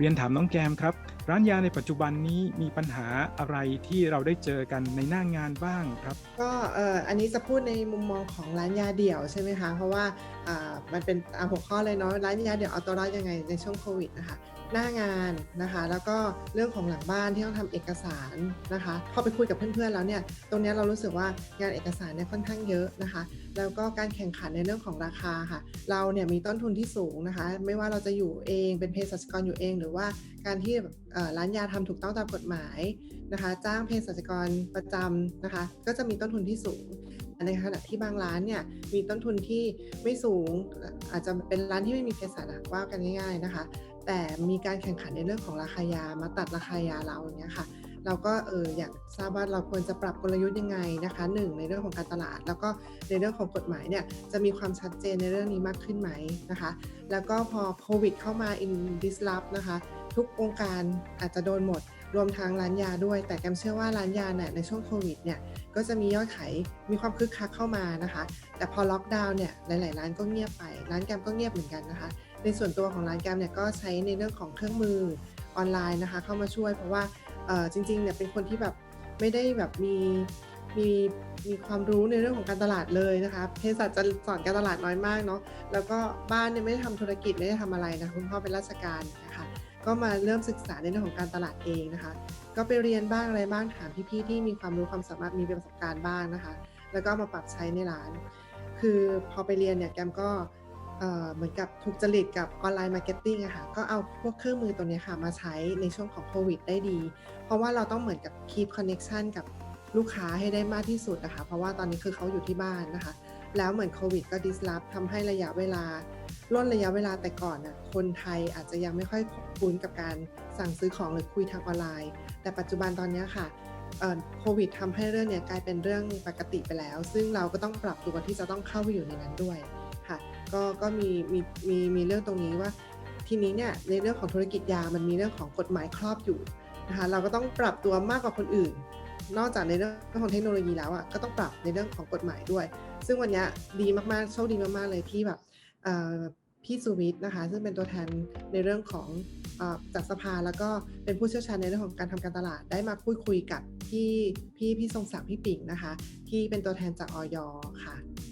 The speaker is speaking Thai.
เรียนถามน้องแกมครับ ร้านยาในปัจจุบันนี้มีปัญหาอะไรที่เราได้เจอกันในหน้างานบ้างครับ ก็เอ่ออันนี้จะพูดในมุมมองของร้านยาเดี่ยวใช่ไหมคะเพราะว่าอ่ามันเป็นอ่าหัวข้อเลยเนาะร้านยาเดี่ยวเอาตัวรอดยังไงในช่วงโควิดนะคะ หน้างานนะคะ แล้วก็เรื่องของหลังบ้านที่ต้องทำเอกสารนะคะพอไปคุยกับเพื่อนๆแล้วเนี่ยตรงนี้เรารู้สึกว่างานเอกสารเนี่ยค่อนข้างเยอะนะคะ แล้วก็การแข่งขันในเรื่องของราคาค่ะ เราเนี่ยมีต้นทุนที่สูงนะคะ ไม่ว่าเราจะอยู่เองเป็นเภสัชกรอยู่เอง หรือว่าการที่ร้านยาทำถูกต้องตามกฎหมายนะคะ จ้างเภสัชกรประจำนะคะ ก็จะมีต้นทุนที่สูงในขณะที่บางร้านเนี่ยมีต้นทุนที่ไม่สูงอาจจะเป็นร้านที่ไม่มีเภสัชอะว่ากันง่าย ๆนะคะ แต่มีการแข่งขันในเรื่องของราคายามาตัดราคายาเราอย่างเงี้ยค่ะ เราก็เอออยากทราบว่าเราควรจะปรับกลยุทธ์ยังไงนะคะหนึ่งในเรื่องของการตลาด แล้วก็ในเรื่องของกฎหมายเนี่ยจะมีความชัดเจนในเรื่องนี้มากขึ้นไหมนะคะ แล้วก็พอโควิดเข้ามา in disrupt นะคะ ทุกองค์การอาจจะโดนหมดรวมทั้งร้านยาด้วย แต่แกมเชื่อว่าร้านยาเนี่ยในช่วงโควิดเนี่ยก็จะมียอดขายมีความคึกคักเข้ามานะคะ แต่พอล็อกดาวน์เนี่ยหลาย ๆ ร้านก็เงียบไป ร้านแกมก็เงียบเหมือนกันนะคะ ในส่วนตัวของร้านแกมเนี่ยก็ใช้ในเรื่องของเครื่องมือออนไลน์นะคะ เข้ามาช่วยเพราะว่าจริงๆเนี่ยเป็นคนที่แบบไม่ได้แบบมีมีมีความรู้ในเรื่องของการตลาดเลยนะคะเภสัชจะสอนการตลาดน้อยมากเนาะแล้วก็บ้านเนี่ยไม่ได้ทำธุรกิจไม่ได้ทำอะไรนะคุณพ่อเป็นราชการนะคะก็มาเริ่มศึกษาในเรื่องของการตลาดเองนะคะ ก็ไปเรียนบ้างอะไรบ้างถามพี่ๆที่มีความรู้ความสามารถมีประสบการณ์บ้างนะคะ แล้วก็มาปรับใช้ในร้าน คือพอไปเรียนเนี่ยแกมก็ เหมือนกับถูกจริตกับออนไลน์มาร์เก็ตติ้งอะค่ะก็เอาพวกเครื่องมือตัวนี้ค่ะมาใช้ในช่วงของโควิดได้ดี เพราะว่าเราต้องเหมือนกับ keep connection กับลูกค้าให้ได้มากที่สุดนะคะ เพราะว่าตอนนี้คือเขาอยู่ที่บ้านนะคะ แล้วเหมือนโควิดก็ disrupt ทำให้ระยะเวลาล่นระยะเวลาแต่ก่อนน่ะคนไทยอาจจะยังไม่ค่อยคุ้นกับการสั่งซื้อของหรือคุยทางออนไลน์ แต่ปัจจุบันตอนนี้ค่ะโควิดทำให้เรื่องเนี้ยกลายเป็นเรื่องปกติไปแล้ว ซึ่งเราก็ต้องปรับตัวที่จะต้องเข้าไปอยู่ในนั้นด้วย ก็ก็มีมีมีมีเรื่องตรงนี้ว่า ทีนี้เนี่ยในเรื่องของธุรกิจยามันมีเรื่องของกฎหมายครอบอยู่นะคะเราก็ต้องปรับตัวมากกว่าคนอื่น นอกจากในเรื่องของเทคโนโลยีแล้วอะก็ต้องปรับในเรื่องของกฎหมายด้วย ซึ่งวันนี้ดีมากๆโชคดีมากๆเลยที่แบบพี่สุวิทย์นะคะซึ่งเป็นตัวแทนในเรื่องของอจากสภาแล้วก็เป็นผู้เชี่ยวชาญในเรื่องของการทำการตลาดได้มาพูดคุยกับพี่พี่พี่ทรงศักดิ์พี่ปิ่งนะคะ ที่เป็นตัวแทนจากออยค่ะ